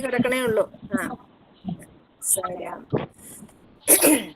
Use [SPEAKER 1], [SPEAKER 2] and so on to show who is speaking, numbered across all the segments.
[SPEAKER 1] കിടക്കണേ ഉള്ളൂ. ആ. സരാം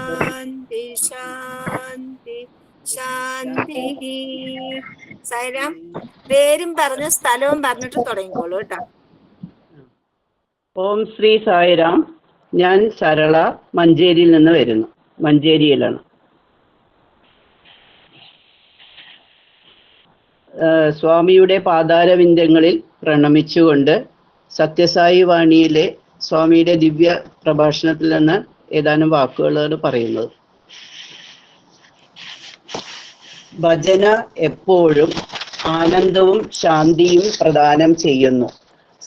[SPEAKER 1] സൈറാം പേരും പറഞ്ഞു സ്ഥലവും പറഞ്ഞിട്ട് തുടങ്ങിക്കോളൂ കേട്ടോ.
[SPEAKER 2] ഓം ശ്രീ സായിരാം. ഞാൻ സരള മഞ്ചേരിയിൽ നിന്ന് വരുന്നു. മഞ്ചേരിയിലാണ്. സ്വാമിയുടെ പാതാരവിന്ദങ്ങളിൽ പ്രണമിച്ചുകൊണ്ട് സത്യസായി വാണിയിലെ സ്വാമിയുടെ ദിവ്യ പ്രഭാഷണത്തിൽ നിന്ന് ഏതാനും വാക്കുകളാണ് പറയുന്നത്. ഭജന എപ്പോഴും ആനന്ദവും ശാന്തിയും പ്രദാനം ചെയ്യുന്നു.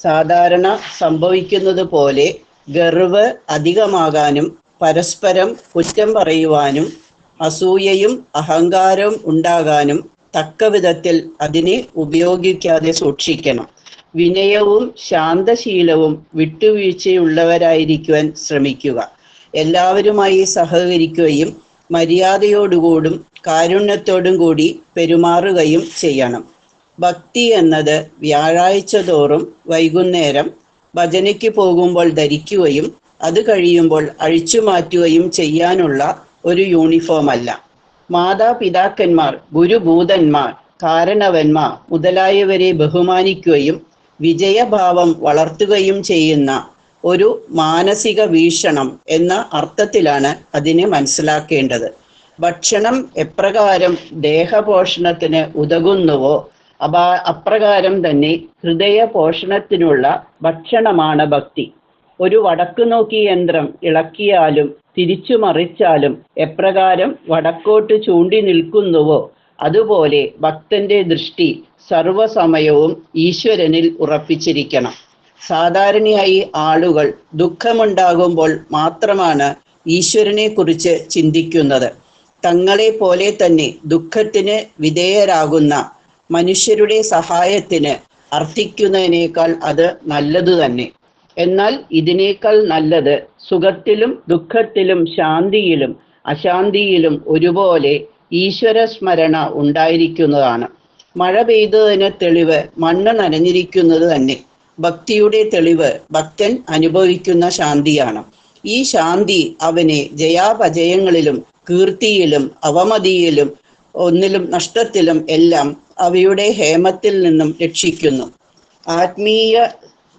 [SPEAKER 2] സാധാരണ സംഭവിക്കുന്നത് പോലെ ഗർവ് അധികമാകാനും പരസ്പരം കുറ്റം പറയുവാനും അസൂയയും അഹങ്കാരവും ഉണ്ടാകാനും തക്ക വിധത്തിൽ അതിനെ ഉപയോഗിക്കാതെ സൂക്ഷിക്കണം. വിനയവും ശാന്തശീലവും വിട്ടുവീഴ്ചയുള്ളവരായിരിക്കുവാൻ ശ്രമിക്കുക. എല്ലാവരുമായി സഹകരിക്കുകയും മര്യാദയോടുകൂടും കാരുണ്യത്തോടും കൂടി പെരുമാറുകയും ചെയ്യണം. ഭക്തി എന്നത് വ്യാഴാഴ്ച തോറും വൈകുന്നേരം ഭജനയ്ക്ക് പോകുമ്പോൾ ധരിക്കുകയും അത് കഴിയുമ്പോൾ അഴിച്ചു മാറ്റുകയും ചെയ്യാനുള്ള ഒരു യൂണിഫോം അല്ല. മാതാപിതാക്കന്മാർ ഗുരുഭൂതന്മാർ കാരണവന്മാർ മുതലായവരെ ബഹുമാനിക്കുകയും വിജയഭാവം വളർത്തുകയും ചെയ്യുന്ന ഒരു മാനസിക വീക്ഷണം എന്ന അർത്ഥത്തിലാണ് അതിനെ മനസ്സിലാക്കേണ്ടത്. ഭക്ഷണം എപ്രകാരം ദേഹപോഷണത്തിന് ഉതകുന്നുവോ അപ അപ്രകാരം തന്നെ ഹൃദയ പോഷണത്തിനുള്ള ഭക്ഷണമാണ് ഭക്തി. ഒരു വടക്കു നോക്കി യന്ത്രം ഇളക്കിയാലും തിരിച്ചു മറിച്ചാലും എപ്രകാരം വടക്കോട്ട് ചൂണ്ടി നിൽക്കുന്നുവോ അതുപോലെ ഭക്തന്റെ ദൃഷ്ടി സർവസമയവും ഈശ്വരനിൽ ഉറപ്പിച്ചിരിക്കണം. സാധാരണയായി ആളുകൾ ദുഃഖമുണ്ടാകുമ്പോൾ മാത്രമാണ് ഈശ്വരനെ കുറിച്ച് ചിന്തിക്കുന്നത്. തങ്ങളെ പോലെ തന്നെ ദുഃഖത്തിന് വിധേയരാകുന്ന മനുഷ്യരുടെ സഹായത്തിന് അർത്ഥിക്കുന്നതിനേക്കാൾ അത് നല്ലതു തന്നെ. എന്നാൽ ഇതിനേക്കാൾ നല്ലത് സുഖത്തിലും ദുഃഖത്തിലും ശാന്തിയിലും അശാന്തിയിലും ഒരുപോലെ ഈശ്വര സ്മരണ ഉണ്ടായിരിക്കുന്നതാണ്. മഴ പെയ്തതിന് തെളിവ് മണ്ണ് നനഞ്ഞിരിക്കുന്നത് തന്നെ. ഭക്തിയുടെ തെളിവ് ഭക്തൻ അനുഭവിക്കുന്ന ശാന്തിയാണ്. ഈ ശാന്തി അവനെ ജയാപജയങ്ങളിലും കീർത്തിയിലും അവമതിയിലും ഒന്നിലും നഷ്ടത്തിലും എല്ലാം അവയുടെ ഹേമത്തിൽ നിന്നും രക്ഷിക്കുന്നു. ആത്മീയ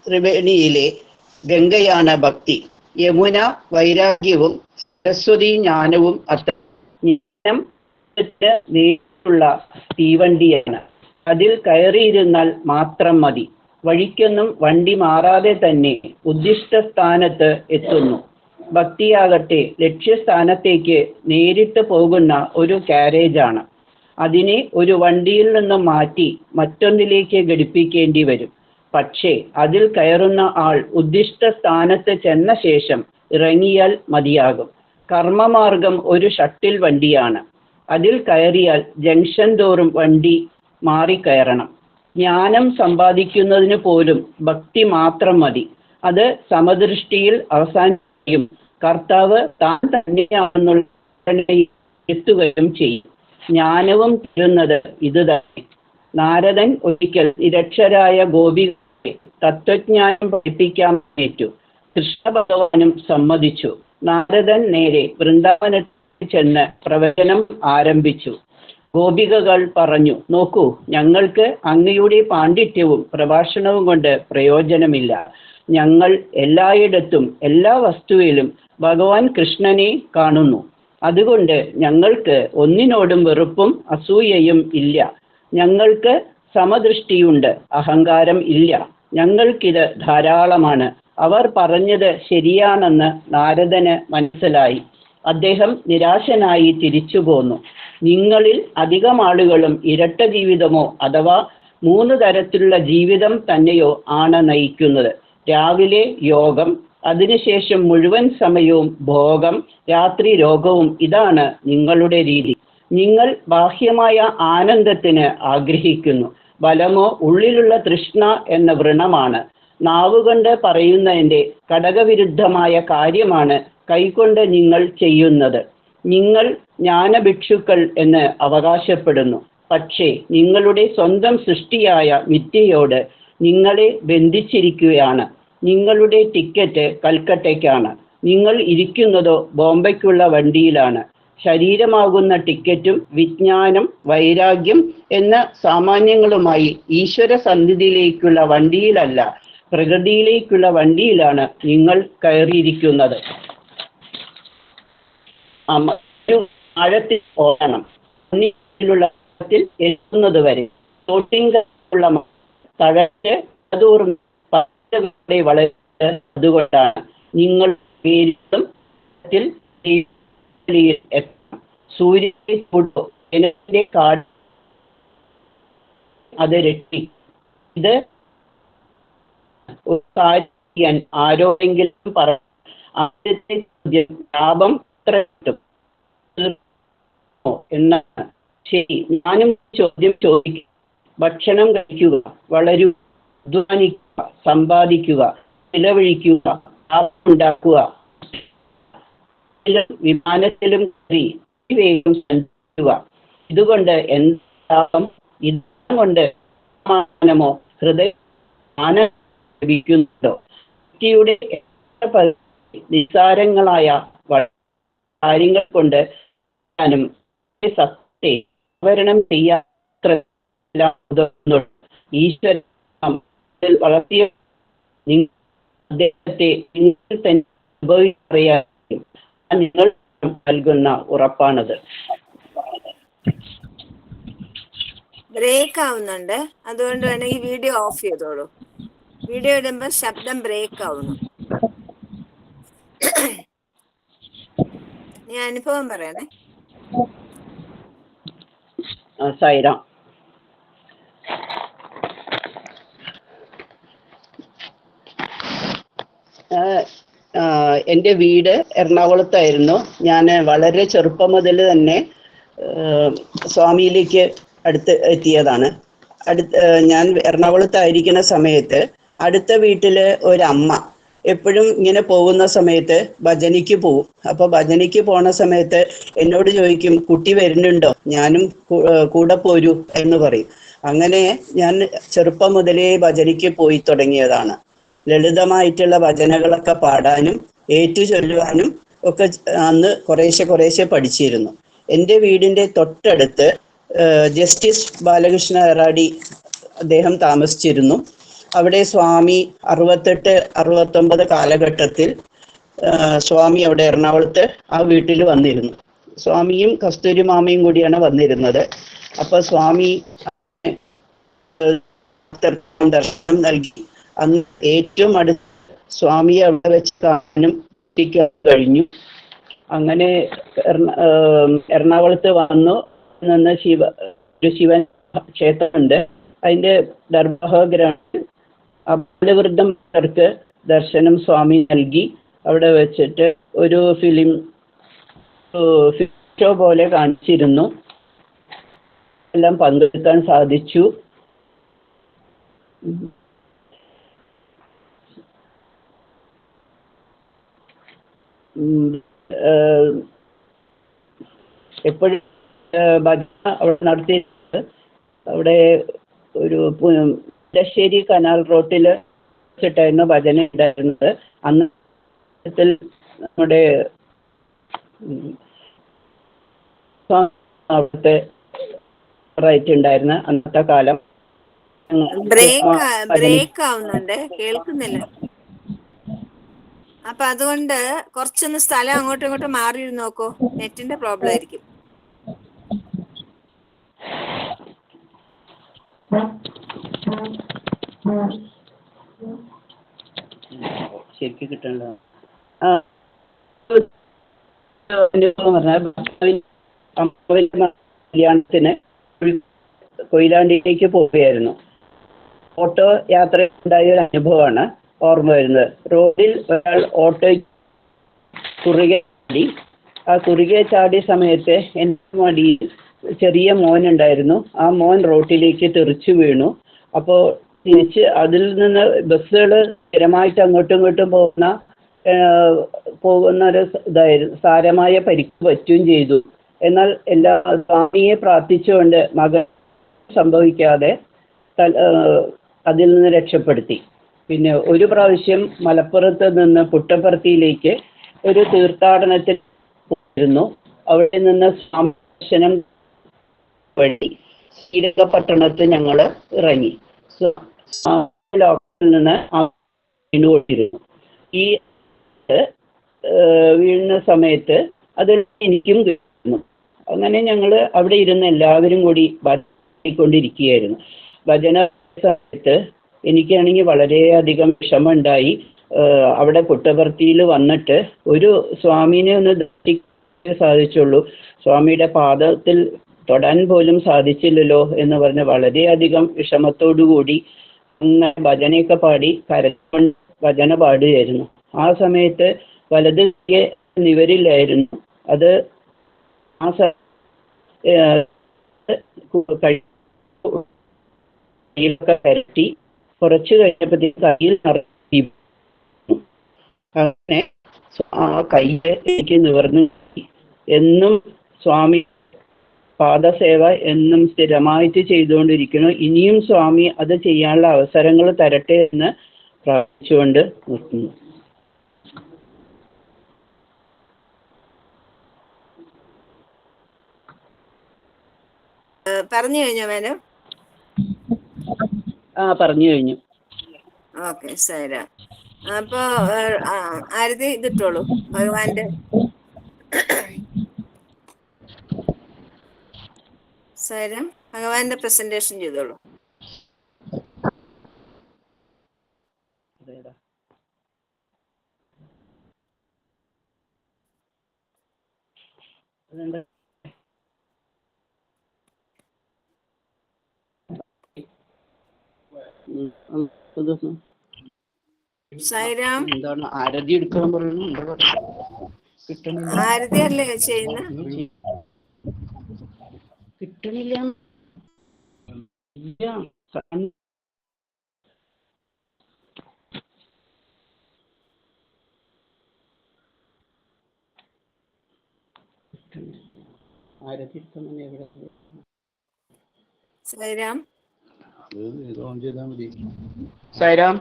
[SPEAKER 2] ത്രിവേണിയിലെ ഗംഗയാണ് ഭക്തി. യമുന വൈരാഗ്യവും സരസ്വതി ജ്ഞാനവും ജ്ഞാനം നേരിട്ടുള്ള തീവണ്ടിയാണ്. അതിൽ കയറിയിരുന്നാൽ മാത്രം മതി. വഴിക്കൊന്നും വണ്ടി മാറാതെ തന്നെ ഉദ്ദിഷ്ട സ്ഥാനത്ത് എത്തുന്നു. ഭക്തിയാകട്ടെ ലക്ഷ്യസ്ഥാനത്തേക്ക് നേരിട്ട് പോകുന്ന ഒരു കാരേജാണ് അതിനെ ഒരു വണ്ടിയിൽ നിന്ന് മാറ്റി മറ്റൊന്നിലേക്ക് ഘടിപ്പിക്കേണ്ടി വരും. പക്ഷേ അതിൽ കയറുന്ന ആൾ ഉദ്ദിഷ്ട സ്ഥാനത്ത് ചെന്ന ശേഷം ഇറങ്ങിയാൽ മതിയാകും. കർമ്മമാർഗം ഒരു ഷട്ടിൽ വണ്ടിയാണ്. അതിൽ കയറിയാൽ ജംഗ്ഷൻ തോറും വണ്ടി മാറിക്കയറണം. ജ്ഞാനം സമ്പാദിക്കുന്നതിന് പോലും ഭക്തി മാത്രം മതി. അത് സമദൃഷ്ടിയിൽ അവസാനിക്കുകയും കർത്താവ് താൻ തന്നെയാണെന്നുള്ള എത്തുകയും ചെയ്യും. ജ്ഞാനവും തരുന്നത് ഇത് തന്നെ. നാരദൻ ഒരിക്കൽ നിരക്ഷരായ ഗോപികളെ തത്വജ്ഞാനം പഠിപ്പിക്കാൻ ഏറ്റു. കൃഷ്ണ ഭഗവാനും സമ്മതിച്ചു. നാരദൻ നേരെ വൃന്ദാവനത്തിൽ ചെന്ന് പ്രവചനം ആരംഭിച്ചു. ഗോപികകൾ പറഞ്ഞു നോക്കൂ ഞങ്ങൾക്ക് അങ്ങയുടെ പാണ്ഡിത്യവും പ്രഭാഷണവും കൊണ്ട് പ്രയോജനമില്ല. ഞങ്ങൾ എല്ലായിടത്തും എല്ലാ വസ്തുവിലും ഭഗവാൻ കൃഷ്ണനെ കാണുന്നു. അതുകൊണ്ട് ഞങ്ങൾക്ക് ഒന്നിനോടും വെറുപ്പും അസൂയയും ഇല്ല. ഞങ്ങൾക്ക് സമദൃഷ്ടിയുണ്ട് അഹങ്കാരം ഇല്ല. ഞങ്ങൾക്കിത് ധാരാളമാണ്. അവർ പറഞ്ഞത് ശരിയാണെന്ന് നാരദന് മനസ്സിലായി. അദ്ദേഹം നിരാശനായി തിരിച്ചു പോന്നു. നിങ്ങളിൽ അധികം ആളുകളും ഇരട്ട ജീവിതമോ അഥവാ മൂന്ന് തരത്തിലുള്ള ജീവിതം തന്നെയോ ആണ് നയിക്കുന്നത്. രാവിലെ യോഗം അതിനുശേഷം മുഴുവൻ സമയവും ഭോഗം രാത്രി രോഗവും ഇതാണ് നിങ്ങളുടെ രീതി. നിങ്ങൾ ബാഹ്യമായ ആനന്ദത്തിന് ആഗ്രഹിക്കുന്നു. ബലമോ ഉള്ളിലുള്ള തൃഷ്ണ എന്ന വ്രണമാണ്. നാവുകൊണ്ട് പറയുന്നതിന്റെ ഘടകവിരുദ്ധമായ കാര്യമാണ് കൈകൊണ്ട് നിങ്ങൾ ചെയ്യുന്നത്. നിങ്ങൾ ജ്ഞാനഭിക്ഷുക്കൾ എന്ന് അവകാശപ്പെടുന്നു. പക്ഷേ നിങ്ങളുടെ സ്വന്തം സൃഷ്ടിയായ മിഥ്യയോട് നിങ്ങളെ ബന്ധിച്ചിരിക്കുകയാണ്. നിങ്ങളുടെ ടിക്കറ്റ് കൽക്കട്ടയ്ക്കാണ്. നിങ്ങൾ ഇരിക്കുന്നതോ ബോംബെക്കുള്ള വണ്ടിയിലാണ്. ശരീരമാകുന്ന ടിക്കറ്റും വിജ്ഞാനം വൈരാഗ്യം എന്ന സാമാന്യങ്ങളുമായി ഈശ്വര സന്നിധിയിലേക്കുള്ള വണ്ടിയിലല്ല പ്രകൃതിയിലേക്കുള്ള വണ്ടിയിലാണ് നിങ്ങൾ കയറിയിരിക്കുന്നത്. ആഴത്തിൽ ഓടണം. എത്തുന്നത് വരെ തോട്ടിങ്കുള്ള തഴച്ച് അതൂർ വളരെ അതുകൊണ്ടാണ് നിങ്ങൾ സൂര്യനെ കാട് അത് രക്ഷി ഇത് ആരോടെങ്കിലും പറഞ്ഞു ആദ്യത്തെ ലാഭം എത്ര കിട്ടും എന്ന ശരി ഞാനും ചോദ്യം ചോദിക്കും. ഭക്ഷണം കഴിക്കുക വളരു അധ്വാനിക്കുക സമ്പാദിക്കുക ചിലവഴിക്കുക ഉണ്ടാക്കുക വിമാനത്തിലും കയറി വേഗം സഞ്ചരിക്കുക. ഇതുകൊണ്ട് എന്താകും? ഇതുകൊണ്ട് സമാധാനമോ ഹൃദയ ലഭിക്കുന്നുണ്ടോ? വ്യക്തിയുടെ നിസ്സാരങ്ങളായ കാര്യങ്ങൾ കൊണ്ട് ഞാനും സത്യത്തെ ആവരണം ഈശ്വരൻ വളർത്തിയ അദ്ദേഹത്തെ നിങ്ങൾ തന്നെ അനുഭവിച്ചറിയാൻ നിങ്ങൾ നൽകുന്ന ഉറപ്പാണത്.
[SPEAKER 1] ബ്രേക്ക് ആവുന്നുണ്ട് അതുകൊണ്ട് വേണമെങ്കിൽ വീഡിയോ ഓഫ് ചെയ്തോളൂ. വീഡിയോ ഇടുമ്പോൾ ശബ്ദം ബ്രേക്ക് ആവുന്നു ഞാൻ അനുഭവം പറയണേ
[SPEAKER 2] സൈറാം. എന്റെ വീട് എറണാകുളത്തായിരുന്നു. ഞാൻ വളരെ ചെറുപ്പം മുതൽ തന്നെ സ്വാമിയിലേക്ക് അടുത്ത് എത്തിയതാണ്. അടുത്ത് ഞാൻ എറണാകുളത്തായിരിക്കുന്ന സമയത്ത് അടുത്ത വീട്ടിൽ ഒരമ്മ എപ്പോഴും ഇങ്ങനെ പോകുന്ന സമയത്ത് ഭജനിക്ക് പോവും. അപ്പൊ ഭജനിക്ക് പോണ സമയത്ത് എന്നോട് ചോദിക്കും കുട്ടി വരുന്നുണ്ടോ? ഞാനും കൂടെ പോരൂ എന്ന് പറയും. അങ്ങനെ ഞാൻ ചെറുപ്പം മുതലേ ഭജനിക്ക് പോയി തുടങ്ങിയതാണ്. ലളിതമായിട്ടുള്ള ഭജനകളൊക്കെ പാടാനും ഏറ്റു ചൊല്ലുവാനും ഒക്കെ അന്ന് കുറേശ്ശെ കുറേശ്ശെ പഠിച്ചിരുന്നു. എന്റെ വീടിന്റെ തൊട്ടടുത്ത് ജസ്റ്റിസ് ബാലകൃഷ്ണ എറാടി അദ്ദേഹം താമസിച്ചിരുന്നു. അവിടെ സ്വാമി അറുപത്തെട്ട് അറുപത്തൊമ്പത് കാലഘട്ടത്തിൽ സ്വാമി അവിടെ എറണാകുളത്ത് ആ വീട്ടിൽ വന്നിരുന്നു. സ്വാമിയും കസ്തൂരി മാമയും കൂടിയാണ് വന്നിരുന്നത്. അപ്പൊ സ്വാമി ദർശനം നൽകി. അന്ന് ഏറ്റവും അടുത്ത് സ്വാമിയെ അവിടെ വെച്ച് കാണാനും എത്തിക്കാൻ കഴിഞ്ഞു. അങ്ങനെ എറണാകുളത്ത് വന്നു. നിന്ന് ശിവ ഒരു ശിവൻ ക്ഷേത്രമുണ്ട്. അതിന്റെ ദർഭഗ്രഹം അബലവൃദ്ധർക്ക് ദർശനം സ്വാമി നൽകി. അവിടെ വെച്ചിട്ട് ഒരു ഫിലിം ഷോ പോലെ കാണിച്ചിരുന്നു. എല്ലാം പങ്കെടുക്കാൻ സാധിച്ചു. എപ്പോഴും ഭജന അവിടെ നടത്തിയിട്ടുണ്ട്. അവിടെ ഒരു പുലശ്ശേരി കനാൽ റോട്ടിൽ വെച്ചിട്ടായിരുന്നു ഭജന ഉണ്ടായിരുന്നത്. അന്ന് നമ്മുടെ അവിടുത്തെ റൈറ്റ് ഉണ്ടായിരുന്ന അന്നത്തെ കാലം.
[SPEAKER 1] ബ്രേക്ക് ആവുന്നുണ്ട്. കേൾക്കുന്നില്ല. അപ്പൊ അതുകൊണ്ട് കുറച്ചൊന്ന് സ്ഥലം അങ്ങോട്ടും ഇങ്ങോട്ടും മാറി നോക്കൂ. നെറ്റിന്റെ പ്രോബ്ലം ആയിരിക്കും.
[SPEAKER 2] ശരിക്കും കിട്ടണ്ട? കല്യാണത്തിന് കൊയിലാണ്ടിയിലേക്ക് പോവുകയായിരുന്നു. ഓട്ടോ യാത്ര ഉണ്ടായ ഒരു അനുഭവമാണ് ഓർമ്മ വരുന്നത്. റോഡിൽ ഒരാൾ ഓട്ടോ കുറുകെ ചാടി. ആ കുറുകെ ചാടിയ സമയത്ത് എന്റെ മടിയിൽ ചെറിയ മോനുണ്ടായിരുന്നു ആ മോൻ റോട്ടിലേക്ക് തെറിച്ചു വീണു. അപ്പോൾ തിരിച്ച് അതിൽ നിന്ന് ബസ്സുകൾ സ്ഥിരമായിട്ട് അങ്ങോട്ടും ഇങ്ങോട്ടും പോകുന്ന പോകുന്ന ഒരു ഇതായിരുന്നു സാരമായ പരിക്ക് പറ്റുകയും ചെയ്തു. എന്നാൽ എല്ലാ സ്വാമിയെ പ്രാർത്ഥിച്ചുകൊണ്ട് മകൻ സംഭവിക്കാതെ അതിൽ നിന്ന് രക്ഷപ്പെടുത്തി. പിന്നെ ഒരു പ്രാവശ്യം മലപ്പുറത്ത് നിന്ന് പുട്ടപ്പർത്തിയിലേക്ക് ഒരു തീർത്ഥാടനത്തിൽ പോയിരുന്നു. അവിടെ നിന്ന് സ്വാമി ദർശനം വഴി ശ്രീരംഗപട്ടണത്ത് ഞങ്ങൾ ഇറങ്ങി. നിന്ന് ആ വീണുകൊണ്ടിരുന്നു ഈ വീഴുന്ന സമയത്ത് അത് എനിക്കും കിട്ടുന്നു. അങ്ങനെ ഞങ്ങൾ അവിടെ ഇരുന്ന് എല്ലാവരും കൂടി ഭജനിക്കൊണ്ടിരിക്കുകയായിരുന്നു ഭജന സമയത്ത് എനിക്കാണെങ്കിൽ വളരെയധികം വിഷമമുണ്ടായി. അവിടെ പുട്ടപർത്തിയിൽ വന്നിട്ട് ഒരു സ്വാമിനെ ഒന്ന് ദർശിക്കാൻ സാധിച്ചുള്ളൂ. സ്വാമിയുടെ പാദത്തിൽ തൊടാൻ പോലും സാധിച്ചില്ലല്ലോ എന്ന് പറഞ്ഞ് വളരെയധികം വിഷമത്തോടു കൂടി അങ്ങനെ ഭജനയൊക്കെ പാടി കരഞ്ഞുകൊണ്ട് ഭജന പാടുകയായിരുന്നു. ആ സമയത്ത് വലത് നിവരില്ലായിരുന്നു. അത് ആ സ ഏഹ് കു- കഴി- കയ്യിലൊക്കെ പരട്ടി കുറച്ച് കഴിഞ്ഞപ്പോഴത്തേക്ക് കയ്യിൽ അങ്ങനെ ആ കയ്യിൽ എനിക്ക് നിവർന്നു എന്നും സ്വാമി പാദസേവ എന്നും സ്ഥിരമായിട്ട് ചെയ്തുകൊണ്ടിരിക്കുന്നു. ഇനിയും സ്വാമി അത് ചെയ്യാനുള്ള അവസരങ്ങൾ തരട്ടെ എന്ന് പ്രാർത്ഥിച്ചുകൊണ്ട് നിർത്തുന്നു.
[SPEAKER 1] പറഞ്ഞു കഴിഞ്ഞോ മേനം
[SPEAKER 2] ആ പറഞ്ഞു കഴിഞ്ഞു.
[SPEAKER 1] ഓക്കെ സൈര അപ്പൊ ആരതി ഇതിട്ടോളൂ ഭഗവാന്റെ. സൈര ഭഗവാന്റെ പ്രസന്റേഷൻ ചെയ്തോളൂ. സൈറാം
[SPEAKER 2] എന്താണ് ആരതി എടുക്കാൻ പറയുന്നു?
[SPEAKER 1] ആരതി അല്ലേ ചെയ്യുന്ന?
[SPEAKER 2] കിട്ടണില്ല. ആരതി
[SPEAKER 1] സൈറാം
[SPEAKER 2] സൈറാം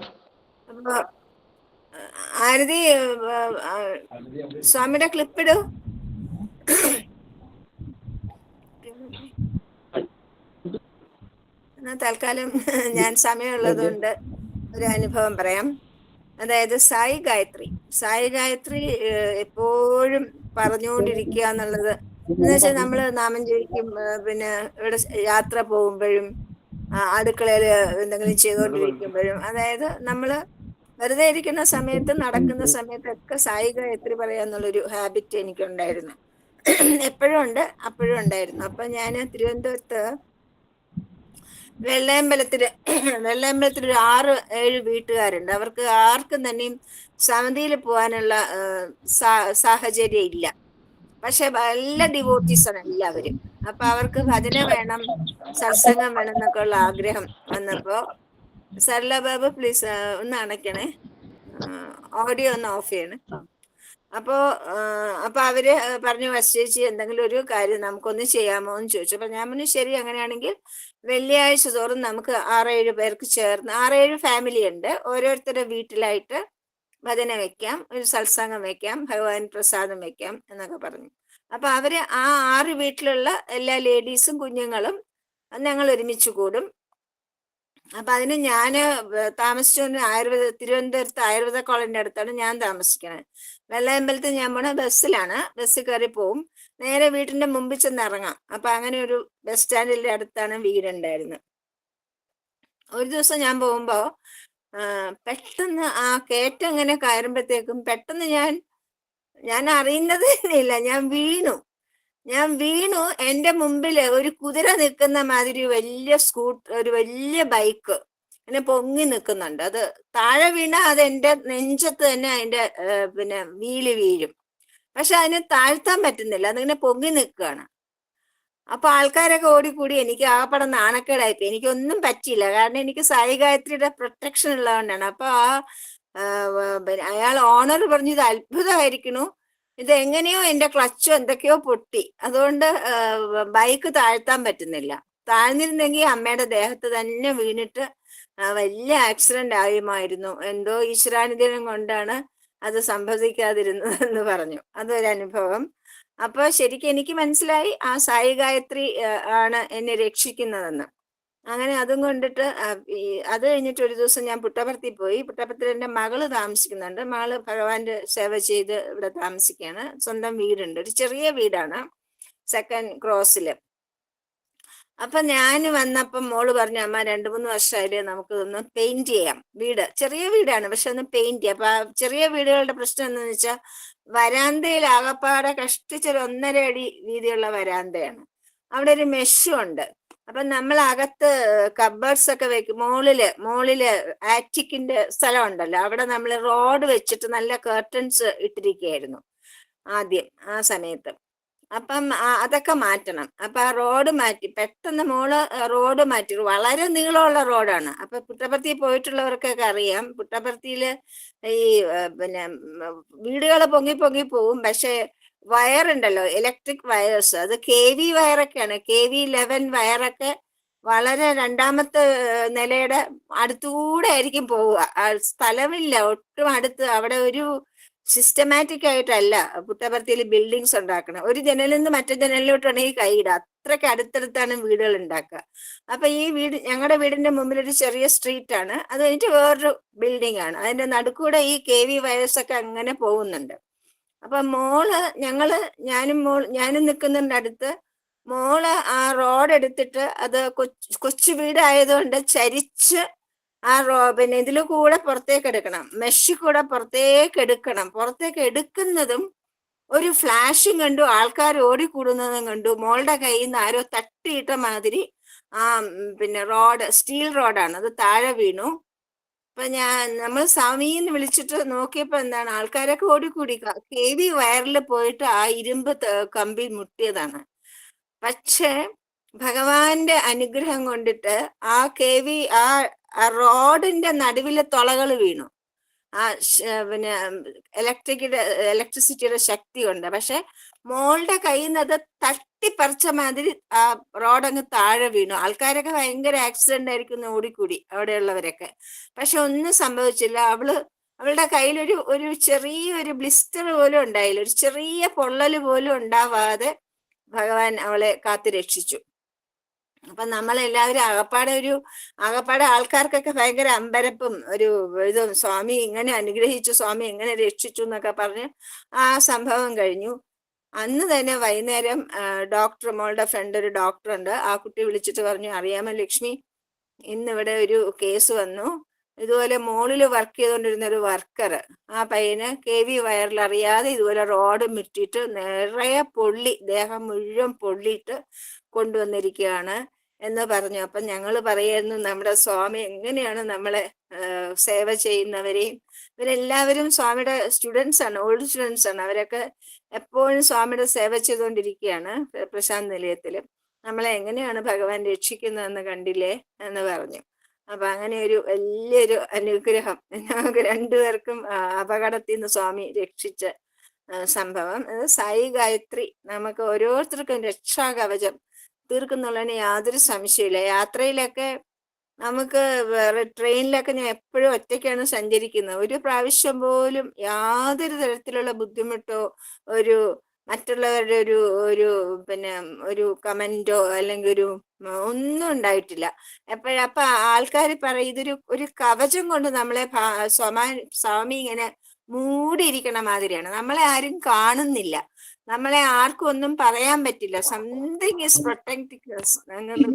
[SPEAKER 1] സ്വാമിയുടെ ക്ലിപ്പ് ഇടൂ. എന്നാ തൽക്കാലം ഞാൻ സമയമുള്ളത് കൊണ്ട് ഒരു അനുഭവം പറയാം. അതായത് സായി ഗായത്രി. സായി ഗായത്രി എപ്പോഴും പറഞ്ഞുകൊണ്ടിരിക്കുക എന്നുള്ളത് എന്ന് വെച്ചാൽ നമ്മൾ നാമം ജപിക്കും പിന്നെ ഇവിടെ യാത്ര പോകുമ്പോഴും അടുക്കളയിൽ എന്തെങ്കിലും ചെയ്തുകൊണ്ടിരിക്കുമ്പോഴും. അതായത് നമ്മൾ വെറുതെ ഇരിക്കുന്ന സമയത്ത് നടക്കുന്ന സമയത്തൊക്കെ സായി ഗായത്രി പറയാന്നുള്ളൊരു ഹാബിറ്റ് എനിക്കുണ്ടായിരുന്നു. എപ്പോഴും ഉണ്ട് അപ്പോഴും ഉണ്ടായിരുന്നു. അപ്പൊ ഞാൻ തിരുവനന്തപുരത്ത് വെള്ളയമ്പലത്തിൽ വെള്ളയമ്പലത്തിൽ ഒരു ആറ് ഏഴ് വീട്ടുകാരുണ്ട്. അവർക്ക് ആർക്കും തന്നെയും സമിതിയിൽ പോകാനുള്ള സാഹചര്യം ഇല്ല. പക്ഷെ എല്ലാ ഡിവോട്ടീസാണ് എല്ലാവരും. അപ്പൊ അവർക്ക് ഭജന വേണം സത്സംഗം വേണം എന്നൊക്കെ ഉള്ള ആഗ്രഹം വന്നപ്പോ സരള ബാബു പ്ലീസ് ഒന്ന് അണയ്ക്കണേ. ഓഡിയോ ഒന്ന് ഓഫ് ചെയ്യണേ. അപ്പോ അപ്പൊ അവർ പറഞ്ഞു വശേച്ചി എന്തെങ്കിലും ഒരു കാര്യം നമുക്കൊന്ന് ചെയ്യാമോ? എന്ന് ചോദിച്ചു. അപ്പൊ ഞാൻ പറഞ്ഞു ശരി അങ്ങനെയാണെങ്കിൽ വെള്ളിയാഴ്ച തോറും നമുക്ക് ആറേഴ് പേർക്ക് ചേർന്ന് ആറേഴ് ഫാമിലി ഉണ്ട്. ഓരോരുത്തരുടെ വീട്ടിലായിട്ട് ഭജന വെക്കാം ഒരു സത്സംഗം വെക്കാം ഭഗവാൻ പ്രസാദം വെക്കാം എന്നൊക്കെ പറഞ്ഞു. അപ്പൊ അവർ ആ ആറ് വീട്ടിലുള്ള എല്ലാ ലേഡീസും കുഞ്ഞുങ്ങളും ഞങ്ങൾ ഒരുമിച്ച് കൂടും. അപ്പൊ അതിന് ഞാൻ താമസിച്ചു ആയുർവേദ തിരുവനന്തപുരത്ത് ആയുർവേദ കോളേജിന്റെ അടുത്താണ് ഞാൻ താമസിക്കുന്നത് വെള്ളയമ്പലത്ത് ഞാൻ പോണ ബസ്സിലാണ്. ബസ്സിൽ കയറി പോവും. നേരെ വീടിന്റെ മുമ്പിൽ ചെന്ന് ഇറങ്ങാം. അപ്പൊ അങ്ങനെ ഒരു ബസ് സ്റ്റാൻഡിന്റെ അടുത്താണ് വീടുണ്ടായിരുന്നത് ഒരു ദിവസം ഞാൻ പോകുമ്പോ പെട്ടെന്ന് ആ കയറ്റം ഇങ്ങനെ കയറുമ്പോഴത്തേക്കും പെട്ടെന്ന് ഞാൻ ഞാൻ അറിയുന്നത് ഇല്ല. ഞാൻ വീണു. ഞാൻ വീണു. എന്റെ മുമ്പിൽ ഒരു കുതിര നിൽക്കുന്ന മാതിരി വലിയ സ്കൂട്ടർ ഒരു വലിയ ബൈക്ക് എന്നെ പൊങ്ങി നിൽക്കുന്നുണ്ട്. അത് താഴെ വീണ അത് എന്റെ നെഞ്ചത്ത് തന്നെ അതിന്റെ പിന്നെ വീൽ വീഴും. പക്ഷെ അതിനെ താഴ്ത്താൻ പറ്റുന്നില്ല. അതിങ്ങനെ പൊങ്ങി നിൽക്കുകയാണ്. അപ്പൊ ആൾക്കാരൊക്കെ ഓടിക്കൂടി എനിക്ക് ആകപ്പാടെ നാണക്കേടായിപ്പോയി. എനിക്കൊന്നും പറ്റിയില്ല. കാരണം എനിക്ക് സായി ഗായത്രിയുടെ പ്രൊട്ടക്ഷൻ ഉള്ളതുകൊണ്ടാണ്. അപ്പൊ ആ ആ, അയാൾ ഓണർ പറഞ്ഞു ഇത് അത്ഭുതമായിരിക്കണു ഇത് എങ്ങനെയോ എന്റെ ക്ലച്ചോ എന്തൊക്കെയോ പൊട്ടി. അതുകൊണ്ട് ബൈക്ക് താഴ്ത്താൻ പറ്റുന്നില്ല. താഴ്ന്നിരുന്നെങ്കിൽ അമ്മയുടെ ദേഹത്ത് തന്നെ വീണിട്ട് വലിയ ആക്സിഡന്റ് ആയുമായിരുന്നു. എന്തോ ഈശ്വരാനുദിനം കൊണ്ടാണ് അത് സംഭവിക്കാതിരുന്നത് എന്ന് പറഞ്ഞു. അതൊരു അനുഭവം. അപ്പൊ ശരിക്കും എനിക്ക് മനസ്സിലായി ആ സായി ഗായത്രി ആണ് എന്നെ രക്ഷിക്കുന്നതെന്ന്. അങ്ങനെ അതും കൊണ്ടിട്ട് അത് കഴിഞ്ഞിട്ട് ഒരു ദിവസം ഞാൻ പുട്ടപർത്തി പോയി. പുട്ടപർത്തിൽ എന്റെ മകൾ താമസിക്കുന്നുണ്ട്. മകൾ ഭഗവാന്റെ സേവ ചെയ്ത് ഇവിടെ താമസിക്കുകയാണ്. സ്വന്തം വീടുണ്ട്. ഒരു ചെറിയ വീടാണ്. സെക്കൻഡ് ക്രോസിൽ. അപ്പൊ ഞാൻ വന്നപ്പം മോൾ പറഞ്ഞു അമ്മ രണ്ടു മൂന്ന് വർഷമായില്ലേ നമുക്ക് ഒന്ന് പെയിന്റ് ചെയ്യാം. വീട് ചെറിയ വീടാണ് പക്ഷെ ഒന്ന് പെയിന്റ് ചെയ്യാം. അപ്പൊ ചെറിയ വീടുകളുടെ പ്രശ്നം എന്താന്ന് വെച്ചാൽ വരാന്തയിൽ ആകപ്പാടെ കഷ്ടിച്ചൊരു ഒന്നര അടി വീതിയുള്ള വരാന്തയാണ്. അവിടെ ഒരു മെഷും ഉണ്ട്. അപ്പൊ നമ്മൾ അകത്ത് കബേർഡ്സ് ഒക്കെ വെക്കും. മോളിൽ മോളിൽ ആറ്റിക്കിന്റെ സ്ഥലം ഉണ്ടല്ലോ അവിടെ നമ്മൾ റോഡ് വെച്ചിട്ട് നല്ല കേർട്ടൻസ് ഇട്ടിരിക്കുകയായിരുന്നു ആദ്യം ആ സമയത്ത്. അപ്പം അതൊക്കെ മാറ്റണം. അപ്പൊ ആ റോഡ് മാറ്റി പെട്ടെന്ന് മോൾ റോഡ് മാറ്റി. വളരെ നീളമുള്ള റോഡാണ്. അപ്പൊ പുട്ടപർത്തി പോയിട്ടുള്ളവർക്കൊക്കെ അറിയാം. പുട്ടപർത്തിയിൽ ഈ പിന്നെ വീടുകൾ പൊങ്ങി പൊങ്ങി പോവും. പക്ഷെ വയറുണ്ടല്ലോ ഇലക്ട്രിക് വയേഴ്സ്. അത് കെ വി വയറൊക്കെയാണ്. കെ വി ലെവൻ വയറൊക്കെ വളരെ രണ്ടാമത്തെ നിലയുടെ അടുത്തുകൂടെ ആയിരിക്കും പോവുക. സ്ഥലമില്ല. ഒട്ടും അടുത്ത്. അവിടെ ഒരു സിസ്റ്റമാറ്റിക് ആയിട്ടല്ല പുട്ടപർത്തിയിൽ ബിൽഡിങ്സ് ഉണ്ടാക്കണം. ഒരു ജനലിൽ നിന്ന് മറ്റേ ജനലിലോട്ടാണെങ്കിൽ കൈയിടുക അത്രയ്ക്ക് അടുത്തടുത്താണ് വീടുകൾ ഉണ്ടാക്കുക. അപ്പൊ ഈ വീട് ഞങ്ങളുടെ വീടിന്റെ മുമ്പിൽ ഒരു ചെറിയ സ്ട്രീറ്റ് ആണ്. അത് കഴിഞ്ഞിട്ട് വേറൊരു ബിൽഡിംഗ് ആണ്. അതിന്റെ നടുക്കൂടെ ഈ കെ വി ഒക്കെ അങ്ങനെ പോകുന്നുണ്ട്. അപ്പൊ മോൾ ഞങ്ങൾ ഞാനും മോൾ ഞാനും നിൽക്കുന്നുണ്ട് അടുത്ത് മോൾ ആ റോഡ് എടുത്തിട്ട് അത് കൊച്ചു കൊച്ചു വീടായതുകൊണ്ട് ചരിച്ച് ആ പിന്നെ ഇതിൽ കൂടെ പുറത്തേക്ക് എടുക്കണം. മെഷി കൂടെ പുറത്തേക്ക് എടുക്കണം. പുറത്തേക്ക് എടുക്കുന്നതും ഒരു ഫ്ലാഷും കണ്ടു ആൾക്കാർ ഓടിക്കൂടുന്നതും കണ്ടു. മോളുടെ കയ്യിൽ നിന്ന് ആരോ തട്ടിയിട്ട മാതിരി ആ പിന്നെ റോഡ് സ്റ്റീൽ റോഡാണ്. അത് താഴെ വീണു. അപ്പൊ ഞാൻ നമ്മൾ സ്വാമിന്ന് വിളിച്ചിട്ട് നോക്കിയപ്പോ എന്താണ് ആൾക്കാരൊക്കെ ഓടിക്കൂടി. കെ വി വയറിൽ പോയിട്ട് ആ ഇരുമ്പ് കമ്പി മുട്ടിയതാണ്. പക്ഷേ ഭഗവാന്റെ അനുഗ്രഹം കൊണ്ടിട്ട് ആ കെ വി ആ റോഡിന്റെ നടുവിലെ തുളകൾ വീണു. ആ പിന്നെ ഇലക്ട്രിക്കിന്റെ ഇലക്ട്രിസിറ്റിയുടെ ശക്തി ഉണ്ട് പക്ഷെ മോളുടെ കയ്യിൽ നിന്ന് അത് തട്ടിപ്പറിച്ച മാതിരി ആ റോഡ് അങ്ങ് താഴെ വീണു. ആൾക്കാരൊക്കെ ഭയങ്കര ആക്സിഡന്റ് ആയിരിക്കും ഓടിക്കൂടി അവിടെയുള്ളവരൊക്കെ. പക്ഷെ ഒന്നും സംഭവിച്ചില്ല. അവൾ അവളുടെ കയ്യിലൊരു ഒരു ചെറിയൊരു ബ്ലിസ്റ്റർ പോലും ഉണ്ടായില്ല. ഒരു ചെറിയ പൊള്ളൽ പോലും ഉണ്ടാവാതെ ഭഗവാൻ അവളെ കാത്തു രക്ഷിച്ചു അപ്പൊ നമ്മളെല്ലാവരും അകപ്പാടെ ഒരു അകപ്പാടെ ആൾക്കാർക്കൊക്കെ ഭയങ്കര അമ്പരപ്പും ഒരു ഇതും. സ്വാമി ഇങ്ങനെ അനുഗ്രഹിച്ചു സ്വാമി എങ്ങനെ രക്ഷിച്ചു എന്നൊക്കെ പറഞ്ഞ് ആ സംഭവം കഴിഞ്ഞു. അന്ന് തന്നെ വൈകുന്നേരം ഡോക്ടർ മോളുടെ ഫ്രണ്ട് ഒരു ഡോക്ടർ ഉണ്ട് ആ കുട്ടി വിളിച്ചിട്ട് പറഞ്ഞു അറിയാമോ ലക്ഷ്മി ഇന്നിവിടെ ഒരു കേസ് വന്നു. ഇതുപോലെ മോളിൽ വർക്ക് ചെയ്തുകൊണ്ടിരുന്ന ഒരു വർക്കർ ആ പയ്യന് കെ വി വയറിൽ അറിയാതെ ഇതുപോലെ റോഡ് മുറ്റിയിട്ട് നിറയെ പൊള്ളി ദേഹം മുഴുവൻ പൊള്ളിയിട്ട് കൊണ്ടുവന്നിരിക്കുകയാണ്. എന്ന് പറഞ്ഞു. അപ്പം ഞങ്ങൾ പറയായിരുന്നു നമ്മുടെ സ്വാമി എങ്ങനെയാണ് നമ്മളെ സേവ ചെയ്യുന്നവരെയും? ഇവരെല്ലാവരും സ്വാമിയുടെ സ്റ്റുഡൻസ് ആണ് ഓൾഡ് സ്റ്റുഡൻസ് ആണ്. അവരൊക്കെ എപ്പോഴും സ്വാമിയുടെ സേവ ചെയ്തുകൊണ്ടിരിക്കുകയാണ് പ്ര- പ്രശാന്ത് നിലയത്തിൽ നമ്മളെ എങ്ങനെയാണ് ഭഗവാൻ രക്ഷിക്കുന്നതെന്ന് കണ്ടില്ലേ? എന്ന് പറഞ്ഞു. അപ്പൊ അങ്ങനെ ഒരു വലിയൊരു അനുഗ്രഹം. ഞങ്ങൾക്ക് രണ്ടുപേർക്കും അപകടത്തിൽ നിന്ന് സ്വാമി രക്ഷിച്ച സംഭവം. സായി ഗായത്രി. നമുക്ക് ഓരോരുത്തർക്കും രക്ഷാകവചം തീർക്കുന്നുള്ളതിന് യാതൊരു സംശയമില്ല യാത്രയിലൊക്കെ നമുക്ക് വേറെ ട്രെയിനിലൊക്കെ ഞാൻ എപ്പോഴും ഒറ്റയ്ക്കാണ് സഞ്ചരിക്കുന്നത്. ഒരു പ്രാവശ്യം പോലും യാതൊരു തരത്തിലുള്ള ബുദ്ധിമുട്ടോ ഒരു മറ്റുള്ളവരുടെ ഒരു ഒരു പിന്നെ ഒരു കമന്റോ അല്ലെങ്കിൽ ഒരു ഒന്നും ഉണ്ടായിട്ടില്ല. എപ്പോഴപ്പ ആൾക്കാർ പറയും ഇതൊരു ഒരു കവചം കൊണ്ട് നമ്മളെ സ്വാമി സ്വാമി ഇങ്ങനെ മൂടിയിരിക്കണ മാതിരിയാണ്. നമ്മളെ ആരും കാണുന്നില്ല. നമ്മളെ ആർക്കും ഒന്നും പറയാൻ പറ്റില്ല. സംതിങ് ഇസ് പ്രൊട്ടക്ടിങ്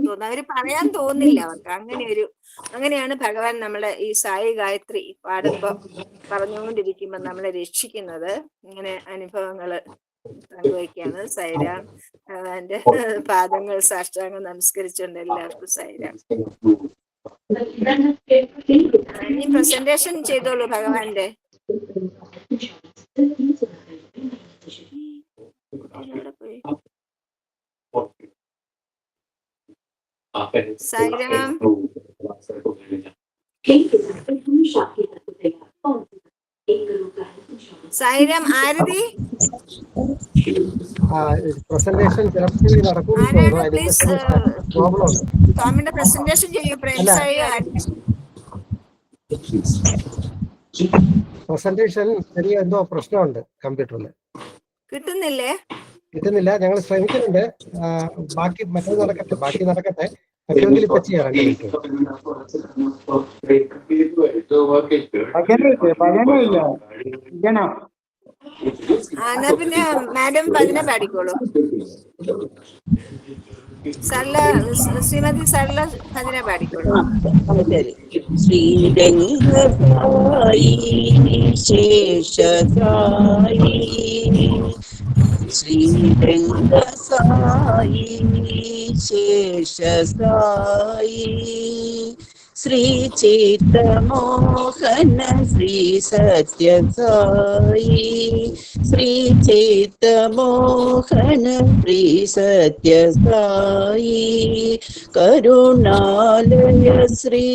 [SPEAKER 1] തോന്നുന്നു അവർ പറയാൻ തോന്നില്ല അവർക്ക്. അങ്ങനെ ഒരു അങ്ങനെയാണ് ഭഗവാൻ നമ്മളെ ഈ സായി ഗായത്രി പാടുമ്പോ പറഞ്ഞുകൊണ്ടിരിക്കുമ്പോ നമ്മളെ രക്ഷിക്കുന്നത്. ഇങ്ങനെ അനുഭവങ്ങൾ പങ്കുവയ്ക്കാണ് സൈരാം ഭഗവാന്റെ പാദങ്ങൾ സാഷ്ടാംഗം നമസ്കരിച്ചുകൊണ്ട് എല്ലാവർക്കും സൈരാം ഇനി പ്രസന്റേഷൻ ചെയ്തോളൂ ഭഗവാന്റെ.
[SPEAKER 3] സായിരാം
[SPEAKER 1] ആരതി?
[SPEAKER 4] പ്രസന്റേഷൻ
[SPEAKER 1] സ്വാമിയുടെ ചെയ്യൂ
[SPEAKER 4] പ്രസന്റേഷൻ ചെറിയ എന്തോ പ്രശ്നമുണ്ട് കമ്പ്യൂട്ടറിൽ
[SPEAKER 1] കിട്ടുന്നില്ലേ?
[SPEAKER 4] കിട്ടുന്നില്ല. ഞങ്ങൾ ശ്രമിക്കുന്നുണ്ട്. ബാക്കി മറ്റത് നടക്കട്ടെ. ബാക്കി നടക്കട്ടെ.
[SPEAKER 1] എന്നാ പിന്നെ മാഡം പതിനെ പാടിക്കോളൂ.
[SPEAKER 2] ശ്രീരംഗസായി ശേഷസായി ശ്രീരംഗസായി ശേഷസായി. ശ്രീചേതമോഹന ശ്രീ സത്യസായി ശ്രീചേതമോഹന ശ്രീ സത്യസായി കരുണാലയ ശ്രീ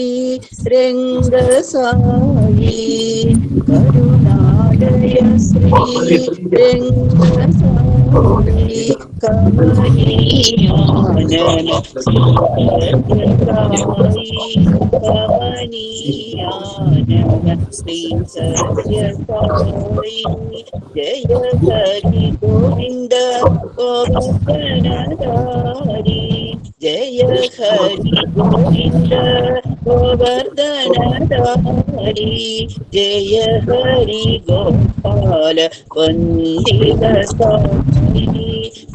[SPEAKER 2] జయ హరి గోవింద గోపనారీ ജയ ഹരി ഗോവിന്ദ ഗോവർദ്ധനധാരി ജയ ഹരി ഗോപാല വന്ദിത സ്വാമി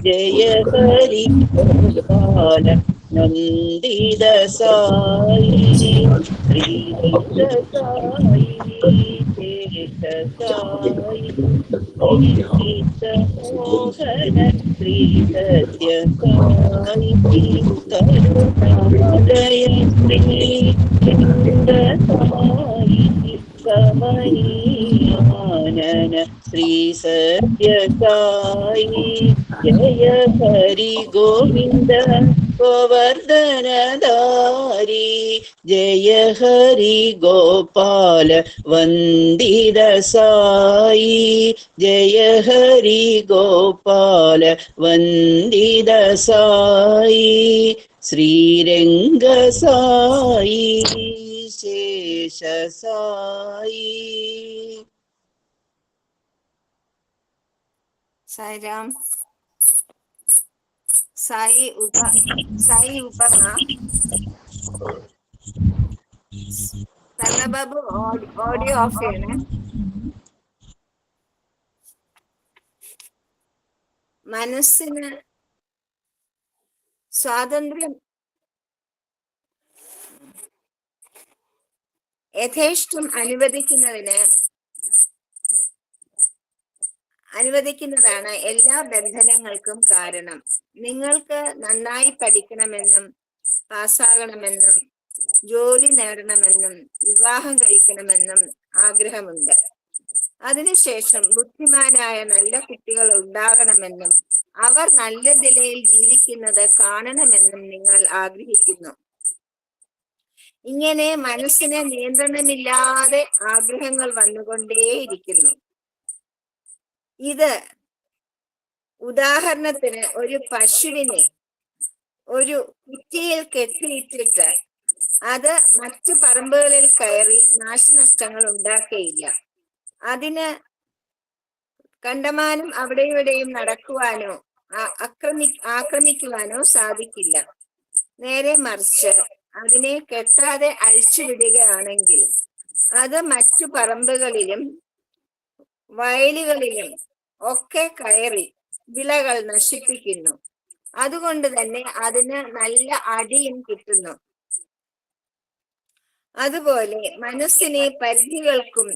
[SPEAKER 2] ജയ ഹരി ഗോപാല നന്ദിത സായി സായി ശേഷ സായി മോഹന ശ്രീ ഗോവർദ്ധനധാരി ജയ ഹരി ഗോപാല വന്ദിത സായി ജയ ഹരി ഗോപാല വന്ദിത സായി ശ്രീരംഗ സായി ശേഷ സായി
[SPEAKER 1] സായിരാം സായി ഉപ സായി ഉപമ സർണബാബു ഓഡിയോ ഓഫ് ചെയ്യണേ മനസ്സിന് സ്വാതന്ത്ര്യം. യഥേഷ്ടം അനുവദിക്കുന്നതിന് അനുവദിക്കുന്നതാണ് എല്ലാ ബന്ധനങ്ങൾക്കും കാരണം. നിങ്ങൾക്ക് നന്നായി പഠിക്കണമെന്നും പാസ്സാകണമെന്നും ജോലി നേടണമെന്നും വിവാഹം കഴിക്കണമെന്നും ആഗ്രഹമുണ്ട്. അതിനുശേഷം ബുദ്ധിമാനായ നല്ല കുട്ടികൾ ഉണ്ടാകണമെന്നും അവർ നല്ല നിലയിൽ ജീവിക്കുന്നത് കാണണമെന്നും നിങ്ങൾ ആഗ്രഹിക്കുന്നു. ഇങ്ങനെ മനസ്സിന് നിയന്ത്രണമില്ലാതെ ആഗ്രഹങ്ങൾ വന്നുകൊണ്ടേയിരിക്കുന്നു. ഇത് ഉദാഹരണത്തിന് ഒരു പശുവിനെ ഒരു കുറ്റിയിൽ കെട്ടിയിട്ടിട്ട് അത് മറ്റു പറമ്പുകളിൽ കയറി നാശനഷ്ടങ്ങൾ ഉണ്ടാക്കുകയില്ല. അതിന് കണ്ടമാനം അവിടെ ഇവിടെയും നടക്കുവാനോ അക്രമി ആക്രമി ആക്രമിക്കുവാനോ സാധിക്കില്ല. നേരെ മറിച്ച് അതിനെ കെട്ടാതെ അഴിച്ചുവിടുകയാണെങ്കിൽ അത് മറ്റു പറമ്പുകളിലും വയലുകളിലും ഒക്കെ കയറി വിളകൾ നശിപ്പിക്കുന്നു. അതുകൊണ്ട് തന്നെ അതിന് നല്ല അടിയും കിട്ടുന്നു. അതുപോലെ മനസ്സിനെ പരിധികൾക്കും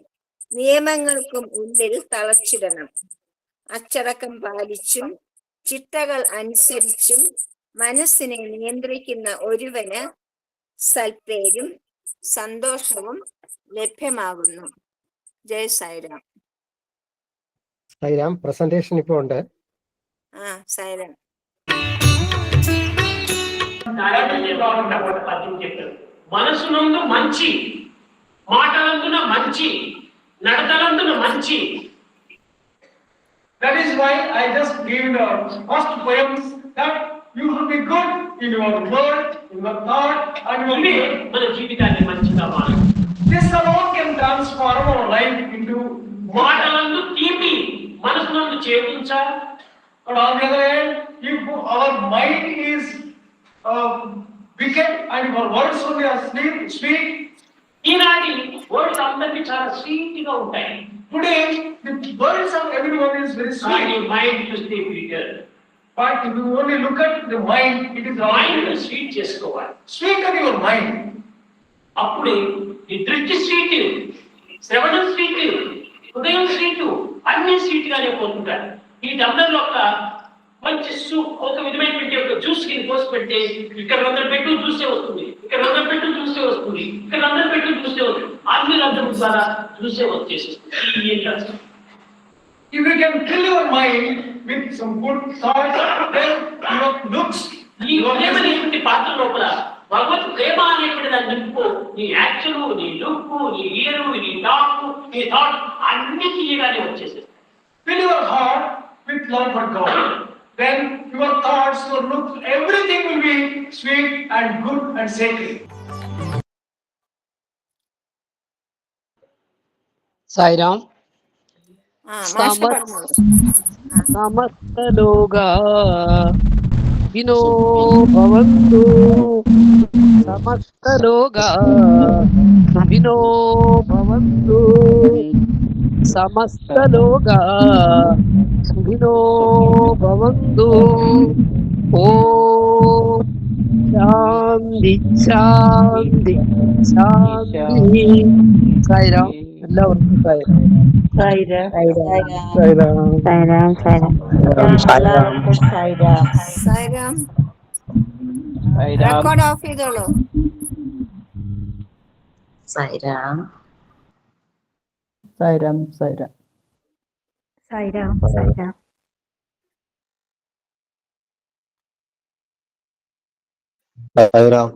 [SPEAKER 1] നിയമങ്ങൾക്കും ഉള്ളിൽ തളച്ചിടണം. അച്ചടക്കം പാലിച്ചും ചിട്ടകൾ അനുസരിച്ചും മനസ്സിനെ നിയന്ത്രിക്കുന്ന ഒരുവന് സൽപ്പേരും സന്തോഷവും ലഭ്യമാകുന്നു. ജയ സായിരാം.
[SPEAKER 4] സൈരാം പ്രസന്റേഷൻ ഇപ്പൊ ഉണ്ട്
[SPEAKER 1] ആ സായിരാം
[SPEAKER 3] నారాయణ బాగుంటా పద్యం చెప్పారు మనసునందు మంచి మాటలందున మంచి నడతలందున మంచి
[SPEAKER 5] That is why I just gave the first poems that you should be good in your word, in your thought, and your
[SPEAKER 3] ఇవి
[SPEAKER 5] deed.
[SPEAKER 3] మన జీవితాన్ని మంచిగా మారు
[SPEAKER 5] This alone can transform our life into
[SPEAKER 3] మాటలందు తీపి మనసు నన్ను చేయించా
[SPEAKER 5] but on the other hand if our mind is wicked and our words only are sleep sweet
[SPEAKER 3] ఈనాటి words అందరికీ చాలా స్వీట్గా ఉంటాయి
[SPEAKER 5] today the words of everyone is very sweet
[SPEAKER 3] mind to sleep leader
[SPEAKER 5] but if you only look at the mind it is mind
[SPEAKER 3] sweet చేసుకోవాలి.
[SPEAKER 5] Sweet అని your mind
[SPEAKER 3] అప్పుడే ఈ దృష్టి స్వీట్ శ్రవణం స్వీట్ హృదయం స్వీట్ అన్ని స్వీట్ గానే పోతుంటారు ఈ టమ్లర్ ఒక మంచి సూప్ ఒక విధమైనటువంటి ఒక జ్యూస్ కింద పోసి పెడితే ఇక్కడ రంధ్రం పెట్టు జ్యూసే వస్తుంది. ఇక్కడ రంధ్రం పెట్టు జ్యూసే వస్తుంది. ఇక్కడ రంధ్రం పెట్టు జ్యూసే వస్తుంది. అన్ని రంధ్రం ద్వారా జ్యూసే వచ్చేసేస్తుంది ఈ ఏం రాష్ట్రం
[SPEAKER 5] If you can fill your mind with some good thoughts, then your looks,
[SPEAKER 3] ఈ పాత్ర లోపల భగవత్ ప్రేమ అనేటువంటి దాన్ని నింపుకో నీ యాక్షన్ నీ లుక్ నీ ఇయరు నీ టాక్ నీ థాట్ అన్ని తీయగానే వచ్చేసేది
[SPEAKER 5] with love for Then your thoughts, your look everything will be sweet and good and sacred.
[SPEAKER 6] Sairam
[SPEAKER 1] సమస్తలోగా వినో
[SPEAKER 6] భవంతు
[SPEAKER 1] പറഞ്ഞോളൂ
[SPEAKER 6] സമസ്തലോകാ വിനോ ഭവന്തു സമസ്തലോകാ വിനോ ഭവന്തു സമസ്തലോകാ സുഖിനോ ഭവന്തു ഓ ശാന്തി ശാന്തി ശാന്തി സായിരാം എല്ലാവർക്കും സായിരാം സായിരാം സായിരാം
[SPEAKER 1] സായിരാം റെക്കോർഡ് ഓഫ് ചെയ്തോളൂ.
[SPEAKER 7] സായിരാം
[SPEAKER 8] സായിരാം സായിരാം
[SPEAKER 7] സായിരാം സായിരാം
[SPEAKER 9] സായിരാം